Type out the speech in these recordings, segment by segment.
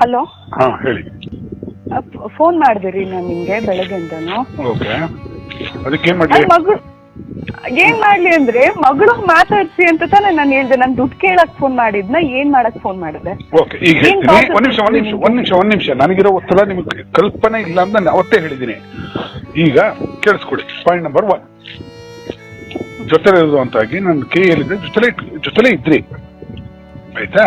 Hello? ಹಾ ಹೇಳಿ. Phone ಮಾಡಿದ್ರಿ ನಾನು ನಿಮ್ಗೆ ಬೆಳಗ್ಗೆಯಿಂದನು. ಓಕೆ. ಅದಕ್ಕೆ ಏನ್ ಮಾಡ್ಲಿ? ನನ್ ಮಗಳು ಏನ್ ಮಾಡ್ಲಿ ಅಂದ್ರೆ ಮಗಳು ಮಾತಾಡ್ಸಿ ಅಂತ ತಾನೆ ನಾನು ಹೇಳ್ದೆ. ನಾನು ದುಡ್ಡು ಕೇಳಕ್ ಫೋನ್ ಮಾಡಿದ್ನ ಏನ್ ಮಾಡಕ್ ಫೋನ್ ಮಾಡಿದೆ? ಓಕೆ ಈಗ ಏನ್ ಹೇಳ್ತೀನಿ. process ಒಂದ್ ನಿಮಿಷ ಒಂದ್ ನಿಮಿಷ ಒಂದ್ ನಿಮಿಷ ಒಂದ್ ನಿಮಿಷ. ನನಗಿರೋ ಒತ್ತಡ ನಿಮ್ಗೆ ಕಲ್ಪನೆ ಇಲ್ಲ ಅಂತ ನಾನು ಅವತ್ತೇ ಹೇಳಿದ್ದೀನಿ. ಈಗ ಕೇಳಿಸ್ಕೊಡಿ. ಪಾಯಿಂಟ್ ನಂಬರ್ ಒನ್ ಜೊತೆ ಇರೋದು ಅಂತಾಗಿ ನನ್ನ ಕೈಯಲ್ಲಿದ್ದೆ ಜೊತೆಲೆ ಜೊತೆಲೆ ಇದ್ರಿ. ಆಯ್ತಾ?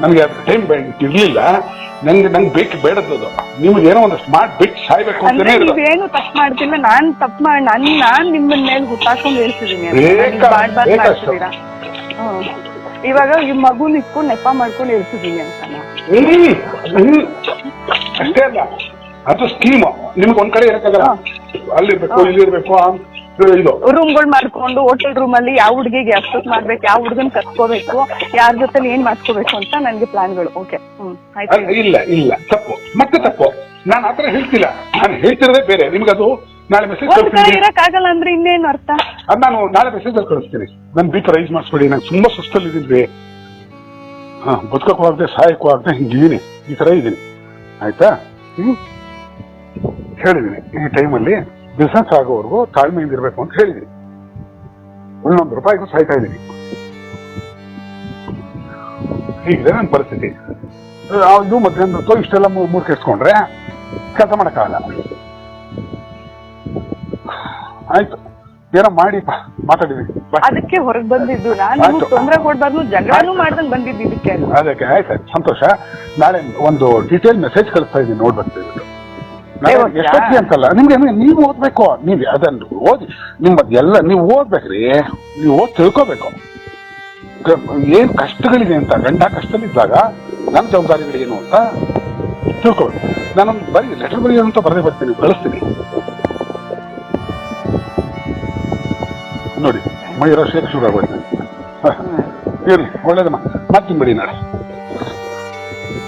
ನನಗೆ ಅದು ಟೈಮ್ ಇರ್ಲಿಲ್ಲ ನಂಗೆ ನಂಗೆ ಬೇಕು ಬೇಡದ್ದು ನಿಮ್ಗೆ ಏನೋ ಒಂದು ಸ್ಮಾರ್ಟ್ ಬಿಟ್ ಸಾಯ್ಬೇಕು ಅಂದ್ರೆ ಅಂತಾನೆ ಇರೋದು ನೀವೇನು ತಪ್ಪು ಮಾಡ್ತಿಲ್ಲ ನಾನ್ ತಪ್ಪು ಮಾಡಿ ನನ್ ನಾನ್ ನಿಮ್ಮನ್ ಮೇಲೆ ಹುಟ್ಟಾಕೊಂಡು ಹೇಳ್ತಿದೀನಿ ಅಂತ. ಬೇಕಾ- ಬೇಕಷ್ಟು. ಹ್ಮ್. ಇವಾಗ ಈ ಮಗುನ ಇಟ್ಕೊಂಡು ನೆಪ ಮಾಡ್ಕೊಂಡು ಹೇಳ್ತಿದೀನಿ ಅಂತ ನಾ. ಹ್ಮ್. ಹ್ಮ್. ಅಷ್ಟೇ ಅಲ್ಲ ಅದು ಸ್ಕೀಮ್ ನಿಮ್ಗೆ ಒಂದ್ ಕಡೆ ಇರಕ್ಕಾಗಲ್ಲ ಅಲ್ಲಿರ್ಬೇಕು ಇಲ್ಲಿರ್ಬೇಕು ಆ- ಇದು ರೂಮ್ಗಳು ಮಾಡ್ಕೊಂಡು ಹೋಟೆಲ್ ರೂಮ್ ಅಲ್ಲಿ ಯಾವ ಹುಡುಗಿಗೆ ಅಷ್ಟೊತ್ ಮಾಡ್ಬೇಕು ಯಾವ ಹುಡುಗನ್ ಕತ್ಕೋಬೇಕು ಯಾರ ಜೊತೆ ಏನ್ ಮಾಡ್ಕೋಬೇಕು ಅಂತ ನನ್ಗೆ ಪ್ಲಾನ್ಗಳು. ಓಕೆ ಹ್ಮ್ ಆಯ್ತು ಅಲ್ಲ, ಇಲ್ಲ ಇಲ್ಲ. ತಪ್ಪು. ಮತ್ತೆ ತಪ್ಪು. ನಾನು ಆತರ ಹೇಳ್ತಿಲ್ಲ. ನಾನು ಹೇಳ್ತಿರೋದೇ ಬೇರೆ. ನಿಮ್ಗೆ ಅದು ನಾಳೆ ಮೆಸೇಜ್ ಒಂದ್ ಕಳಿಸ್ತೀನಿ ಅಂದ್ರೆ ಇನ್ನೇನು ಅರ್ಥ? ಅದ್ ನಾನು ನಾಳೆ ಮೆಸೇಜ್ ಅಲ್ಲಿ ಕಳಿಸ್ತೀನಿ. ನನ್ ಬೀಟ್ ರೈಸ್ ಮಾಡಿಸ್ಕೊಡಿ ನಾನು ತುಂಬಾ ಸುಸ್ತಲ್ಲಿ ಇದ್ರಿ ಹಾ ಬದುಕಕ್ಕೂ ಆಗದೆ ಸಹಾಯಕ್ಕೂ ಆಗದೆ ಹಿಂಗಿದೀನಿ ಈ ತರ ಇದ್ದೀನಿ. ಆಯ್ತಾ? ಹ್ಮ್? ಹೇಳಿದೀನಿ. ಈ ಟೈಮಲ್ಲಿ ಬಿಸ್ನೆಸ್ ಆಗೋವರೆಗೂ ತಾಳ್ಮೆಯಿಂದ ಇರಬೇಕು ಅಂತ ಹೇಳಿದ್ರಿ ಒಂದೊಂದು ರೂಪಾಯಿಗೂ ಸಾಯ್ತಾ ಇದ್ದೀನಿ. ಹೀಗಿದೆ ನನ್ನ ಪರಿಸ್ಥಿತಿ. ಅದು ಮತ್ತೆ ಮಧ್ಯಾಹ್ನ ಹೊತ್ತು ಇಷ್ಟೆಲ್ಲ ಮೂರು ಮೂರ್ ಕೆಡ್ಸ್ಕೊಂಡ್ರೆ ಕೆಲಸ ಮಾಡಕ್ಕಾಗಲ್ಲ. ಆಯ್ತು. ಏನೋ ಮಾಡಿ ಮಾತಾಡಿದ್ವಿ. ಅದಕ್ಕೆ ಹೊರಗೆ ಬಂದಿದ್ದು ನಾನು. ತೊಂದರೆ ಕೊಡ್ಬಾರ್ದು ಜಗಳನೂ ಮಾಡ್ದಂಗ್ ಬಂದಿದ್ದು ಇದಕ್ಕೆ. ಅದಕ್ಕೆ ಆಯ್ತು ಸಂತೋಷ. ನಾಳೆ ಒಂದು ಡೀಟೇಲ್ ಮೆಸೇಜ್ ಕಳಿಸ್ತಾ ಇದ್ದೀನಿ ನೋಡ್ಬೇಕು ಎಷ್ಟೊತ್ತಿಗೆ ಅಂತಲ್ಲ. ನಿಮ್ಗೆ ನೀವು ಓದ್ಬೇಕು? ನೀವ್ ಅದನ್ನು ಓದಿ ನಿಮ್ಮದು ಎಲ್ಲ ನೀವು ಓದ್ಬೇಕ್ರಿ. ನೀವು ಓದ್ ತಿಳ್ಕೋಬೇಕು. ಏನ್ ಕಷ್ಟಗಳಿದೆ ಅಂತ ಗಂಡ ಕಷ್ಟದಲ್ಲಿದ್ದಾಗ ನನ್ನ ಏನು ಅಂತ ತಿಳ್ಕೊಬೇಕು. ನಾನು ಬರೀ ಲೆಟರ್ ಬರೆಯೋದು ಅಂತ ಬರದೇ ಬರ್ತೀನಿ ಕಳಿಸ್ತೀನಿ. ನೋಡಿ ಮೈರ ಶೇಖ ಶುರು ಆಗೋಯ್ತು ಇರ್ಲಿ ಒಳ್ಳೇದಮ್ಮ. ಮತ್ತೆ ಬಿಡಿ ನಾಳೆ.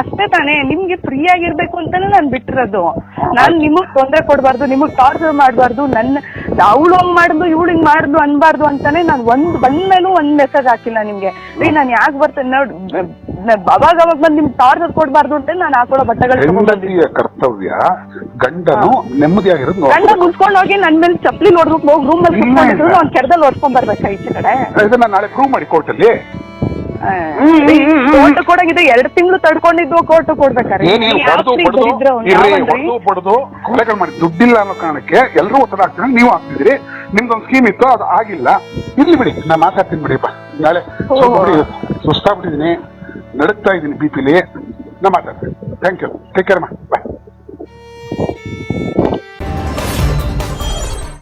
ಅಷ್ಟೇ ತಾನೇ ನಿಮ್ಗೆ ಫ್ರೀ ಆಗಿರ್ಬೇಕು ಅಂತಾನೆ ನಾನ್ ಬಿಟ್ಟಿರೋದು ನಾನ್ ನಿಮಗ್ ತೊಂದ್ರೆ ಕೊಡ್ಬಾರ್ದು ನಿಮಗ್ ಟಾರ್ಚರ್ ಮಾಡ್ಬಾರ್ದು ನನ್ನ ಅವಳು ಹಂಗ್ ಮಾಡುದು ಇವಳು ಹಿಂಗ್ ಮಾಡುದು ಅನ್ಬಾರ್ದು ಅಂತಾನೆ ನಾನ್ ಒಂದ್ ಬಂದ್ಮೇಲೂ ಒಂದ್ ಮೆಸೇಜ್ ಹಾಕಿಲ್ಲ ನಿಮ್ಗೆ ರೀ ನಾನ್ ಯಾಕೆ ಬರ್ತೇನೆ ನೋಡ್ ಅವಾಗ ಅವಾಗ ಬಂದ್ ನಿಮ್ಗೆ ಟಾರ್ಚರ್ ಕೊಡ್ಬಾರ್ದು ಅಂತ ನಾನು ಹಾಕೊಳ್ಳೋ ಬಟ್ಟೆಗಳು. ಹೆಂಡತಿಯ ಕರ್ತವ್ಯ ಗಂಡನು ನೆಮ್ಮದಿಯಾಗಿರೋದು ಗಂಡ ನೋಡ್ಬೇಕು. ಹೋಗಿ ನನ್ ಮೇಲೆ ಚಪ್ಪಲಿ ನೋಡ್ಬೇಕು ಹೋಗಿ ರೂಮ್ ಅಲ್ಲಿ ಕೆಡದಲ್ಲಿ ಕುತ್ಕೊಂಡಿದ್ರು. ಒಂದ್ ಕೆರದಲ್ಲಿ ಬರ್ಬೇಕಾ ಈಚೆ ಕಡೆ ಇದನ್ನ ನಾಳೆ ಪ್ರೂವ್ ಮಾಡಿ ಕೋರ್ಟಲ್ಲಿ ಕೋರ್ಟ್ ಕೊಡಂಗಿದ್ರೆ ಎರಡ್ ತಿಂಗಳು ತಡ್ಕೊಂಡಿದ್ದು ಕೋರ್ಟ್ ಕೊಡ್ಬೇಕಾರೆ ಹೊಡೆದು ಕೊಲೆಗಳು ಮಾಡಿ. ದುಡ್ಡಿಲ್ಲ ಅನ್ನೋ ಕಾರಣಕ್ಕೆ ಎಲ್ಲರೂ ಒತ್ತಡ ಹಾಕ್ತಾರೆ ನೀವು ಹಾಕ್ತಿದ್ರಿ ನಿಮ್ದೊಂದು ಸ್ಕೀಮ್ ಇತ್ತು ಅದು ಆಗಿಲ್ಲ. ಇರ್ಲಿ ಬಿಡಿ ನಾ ಮಾತಾಡ್ತೀನಿ ಬಿಡಿಪ್ಪ ನಾಳೆ ಸುಸ್ತಾಗ್ಬಿಟ್ಟಿದೀನಿ ಬಿಡಿ ಸುಸ್ತಾಗ್ಬಿಟ್ಟಿದ್ದೀನಿ. ನಡುಕ್ತಾ ಇದ್ದೀನಿ ಬಿ ಪಿಲಿ ನಾ ಮಾತಾಡ್ತೀನಿ. ಥ್ಯಾಂಕ್ ಯು ಟೇಕ್ ಕೇರ್ ಮಾ.